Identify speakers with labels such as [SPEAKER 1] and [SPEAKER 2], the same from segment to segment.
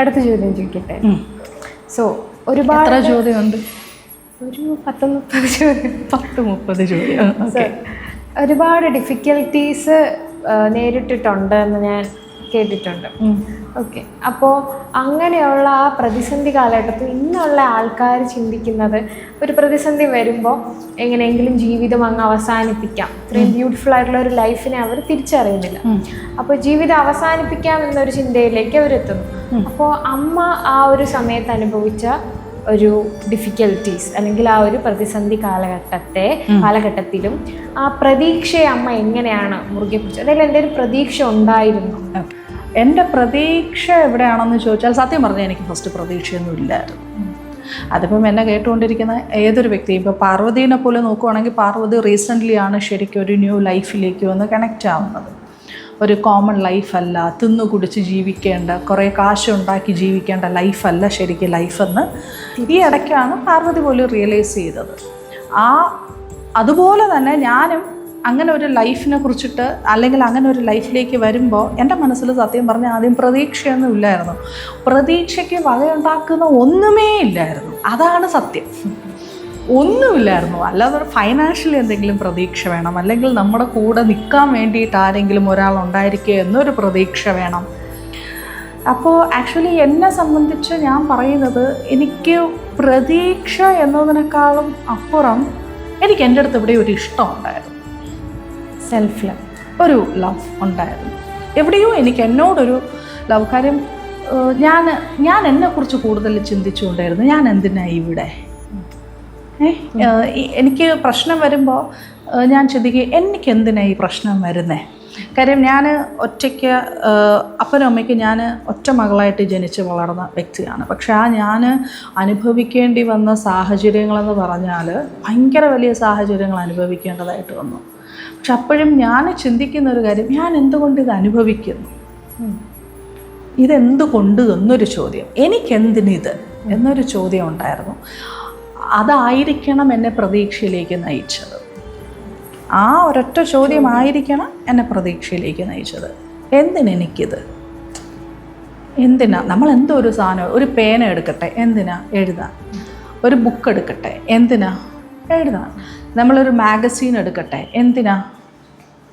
[SPEAKER 1] അടുത്ത ചോദ്യം ചോദിക്കട്ടെ? സോ ഒരുപാട്
[SPEAKER 2] ചോദ്യമുണ്ട്?
[SPEAKER 1] ഒരു പത്ത് മുപ്പത് ചോദ്യം.
[SPEAKER 2] പത്ത് മുപ്പത് ചോദ്യം
[SPEAKER 1] ഒരുപാട് ഡിഫിക്കൽട്ടീസ് നേരിട്ടിട്ടുണ്ട് എന്ന് ഞാൻ കേട്ടിട്ടുണ്ട്. ഓക്കെ. അപ്പോൾ അങ്ങനെയുള്ള ആ പ്രതിസന്ധി കാലഘട്ടത്തിൽ ഇന്നുള്ള ആൾക്കാർ ചിന്തിക്കുന്നത് ഒരു പ്രതിസന്ധി വരുമ്പോൾ എങ്ങനെയെങ്കിലും ജീവിതം അങ്ങ് അവസാനിപ്പിക്കാം. ഇത്രയും ബ്യൂട്ടിഫുൾ ആയിട്ടുള്ള ഒരു ലൈഫിനെ അവർ തിരിച്ചറിയുന്നില്ല. അപ്പോൾ ജീവിതം അവസാനിപ്പിക്കാം എന്നൊരു ചിന്തയിലേക്ക് അവരെത്തുന്നു. അപ്പോൾ അമ്മ ആ ഒരു സമയത്ത് അനുഭവിച്ച ഒരു ഡിഫിക്കൽട്ടീസ് അല്ലെങ്കിൽ ആ ഒരു പ്രതിസന്ധി കാലഘട്ടത്തെ കാലഘട്ടത്തിലും ആ പ്രതീക്ഷയെ അമ്മ എങ്ങനെയാണ് മുറുകെ പിടിച്ചത് അതായത് എന്തെങ്കിലും പ്രതീക്ഷ ഉണ്ടായിരുന്നു?
[SPEAKER 2] എന്റെ പ്രതീക്ഷ എവിടെയാണെന്ന് ചോദിച്ചാൽ സത്യം പറഞ്ഞാൽ എനിക്ക് ഫസ്റ്റ് പ്രതീക്ഷയൊന്നും ഇല്ലായിരുന്നു. അതിപ്പം എന്നെ കേട്ടുകൊണ്ടിരിക്കുന്ന ഏതൊരു വ്യക്തിയും ഇപ്പോൾ പാർവതീനെ പോലെ നോക്കുവാണെങ്കിൽ പാർവതി റീസെന്റ്ലി ആണ് ശരിക്കും ഒരു ന്യൂ ലൈഫിലേക്ക് വന്ന് കണക്റ്റ് ആവുന്നത്. ഒരു കോമൺ ലൈഫല്ല തിന്നു കുടിച്ച് ജീവിക്കേണ്ട കുറേ കാശുണ്ടാക്കി ജീവിക്കേണ്ട ലൈഫല്ല ശരിക്കും ലൈഫെന്ന് ഈ ഇടയ്ക്കാണ് പാർവതി പോലും റിയലൈസ് ചെയ്തത്. ആ അതുപോലെ തന്നെ ഞാനും അങ്ങനെ ഒരു ലൈഫിനെ കുറിച്ചിട്ട് അല്ലെങ്കിൽ അങ്ങനെ ഒരു ലൈഫിലേക്ക് വരുമ്പോൾ എന്റെ മനസ്സിൽ സത്യം പറഞ്ഞാൽ ആദ്യം പ്രതീക്ഷയൊന്നും ഇല്ലായിരുന്നു. പ്രതീക്ഷയ്ക്ക് വകയുണ്ടാക്കുന്ന ഒന്നുമേ ഇല്ലായിരുന്നു. അതാണ് സത്യം. ഒന്നുമില്ലായിരുന്നു. അല്ലാതെ ഫൈനാൻഷ്യലി എന്തെങ്കിലും പ്രതീക്ഷ വേണം. അല്ലെങ്കിൽ നമ്മുടെ കൂടെ നിൽക്കാൻ വേണ്ടിയിട്ട് ആരെങ്കിലും ഒരാൾ ഉണ്ടായിരിക്കുക എന്നൊരു പ്രതീക്ഷ വേണം. അപ്പോൾ ആക്ച്വലി എന്നെ സംബന്ധിച്ച് ഞാൻ പറയുന്നത് എനിക്ക് പ്രതീക്ഷ എന്നതിനേക്കാളും അപ്പുറം എനിക്ക് എന്റെ അടുത്ത് ഇവിടെ ഒരു ഇഷ്ടം ഉണ്ടായിരുന്നു.
[SPEAKER 1] സെൽഫ് ലവ്
[SPEAKER 2] ഒരു ലവ് ഉണ്ടായിരുന്നു. എവിടെയോ എനിക്ക് എന്നോടൊരു ലവ് കാര്യം ഞാൻ ഞാൻ എന്നെക്കുറിച്ച് കൂടുതൽ ചിന്തിച്ചുകൊണ്ടായിരുന്നു. ഞാൻ എന്തിനാ ഇവിടെ? എനിക്ക് പ്രശ്നം വരുമ്പോൾ ഞാൻ ചിന്തിക്കുക എനിക്ക് എന്തിനാ ഈ പ്രശ്നം വരുന്നത് കാര്യം ഞാൻ ഒറ്റയ്ക്ക് അപ്പനും അമ്മയ്ക്ക് ഞാൻ ഒറ്റ മകളായിട്ട് ജനിച്ച് വളർന്ന വ്യക്തിയാണ്. പക്ഷെ ആ ഞാൻ അനുഭവിക്കേണ്ടി വന്ന സാഹചര്യങ്ങളെന്ന് പറഞ്ഞാൽ ഭയങ്കര വലിയ സാഹചര്യങ്ങൾ അനുഭവിക്കേണ്ടതായിട്ട് വന്നു. പക്ഷെ അപ്പോഴും ഞാൻ ചിന്തിക്കുന്ന ഒരു കാര്യം ഞാൻ എന്തുകൊണ്ട് ഇത് അനുഭവിക്കുന്നു? ഇതെന്തുകൊണ്ട് എന്നൊരു ചോദ്യം. എനിക്കെന്തിനിത് എന്നൊരു ചോദ്യം ഉണ്ടായിരുന്നു. അതായിരിക്കണം എന്നെ പ്രതീക്ഷയിലേക്ക് നയിച്ചത്. ആ ഒരൊറ്റ ചോദ്യമായിരിക്കണം എന്നെ പ്രതീക്ഷയിലേക്ക് നയിച്ചത്. എന്തിനെനിക്കിത് എന്തിനാ? നമ്മൾ എന്തോ ഒരു സാധനം ഒരു പേന എടുക്കട്ടെ എന്തിനാ? എഴുതാൻ. ഒരു ബുക്ക് എടുക്കട്ടെ എന്തിനാ? എഴുതാൻ നമ്മളൊരു മാഗസീൻ എടുക്കട്ടെ? എന്തിനാ?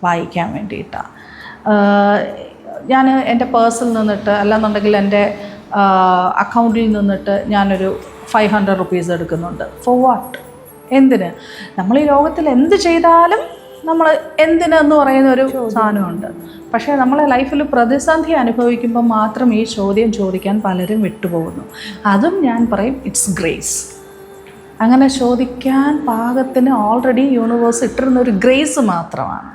[SPEAKER 2] വായിക്കാൻ വേണ്ടിയിട്ടാണ് ഞാൻ എന്റെ പേഴ്സിൽ നിന്നിട്ട് അല്ലാന്നുണ്ടെങ്കിൽ എന്റെ അക്കൗണ്ടിൽ നിന്നിട്ട് ഞാനൊരു ഫൈവ് ഹൺഡ്രഡ് റുപ്പീസ് എടുക്കുന്നുണ്ട്. ഫോർ വാട്ട് എന്തിന്? നമ്മൾ ഈ ലോകത്തിൽ എന്ത് ചെയ്താലും നമ്മൾ എന്തിനെന്ന് പറയുന്ന ഒരു സാധനമുണ്ട്. പക്ഷേ നമ്മളെ ലൈഫിൽ പ്രതിസന്ധി അനുഭവിക്കുമ്പോൾ മാത്രം ഈ ചോദ്യം ചോദിക്കാൻ പലരും വിട്ടുപോകുന്നു. അതും ഞാൻ പറയും ഇറ്റ്സ് ഗ്രേസ് അങ്ങനെ ചോദിക്കാൻ പാകത്തിന് ഓൾറെഡി യൂണിവേഴ്സ് ഇട്ടിരുന്ന ഒരു ഗ്രേസ് മാത്രമാണ്.